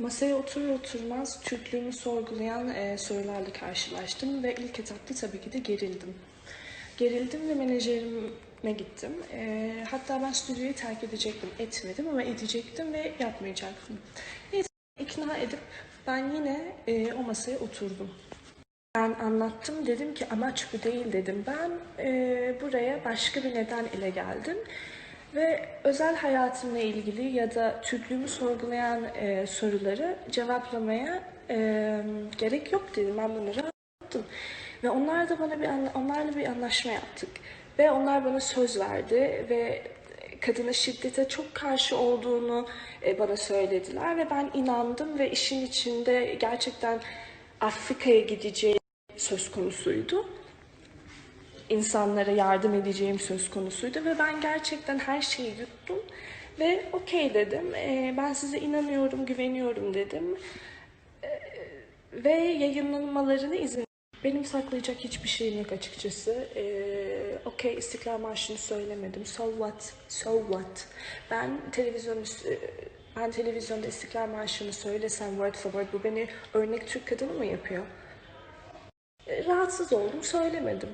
Masaya oturur oturmaz Türklüğümü sorgulayan e, sorularla karşılaştım ve ilk etapta tabii ki de gerildim. Gerildim ve menajerime gittim. E, hatta ben stüdyoyu terk edecektim, etmedim ama edecektim ve yapmayacaktım. Neyse ikna edip ben yine e, o masaya oturdum. Ben anlattım dedim ki amaç bu değil dedim. Ben e, buraya başka bir neden ile geldim. Ve özel hayatımla ilgili ya da Türklüğümü sorgulayan e, soruları cevaplamaya e, gerek yok dedim. Ben bunları anlattım. Ve onlar da bana bir onlarla bir anlaşma yaptık. Ve onlar bana söz verdi ve kadına şiddete çok karşı olduğunu e, bana söylediler ve ben inandım ve işin içinde gerçekten Afrika'ya gideceği söz konusuydu insanlara yardım edeceğim söz konusuydu ve ben gerçekten her şeyi yuttum ve okey dedim. Ee, ben size inanıyorum, güveniyorum dedim. Ee, ve yayınlanmalarını izin benim saklayacak hiçbir şeyim yok açıkçası. Ee, okey İstiklal Marşı'nı söylemedim. So what? So what? Ben televizyon ben televizyonda İstiklal Marşı'nı söylesem word for word bu beni örnek Türk kadını mı yapıyor? E, Rahatsız oldum, söylemedim.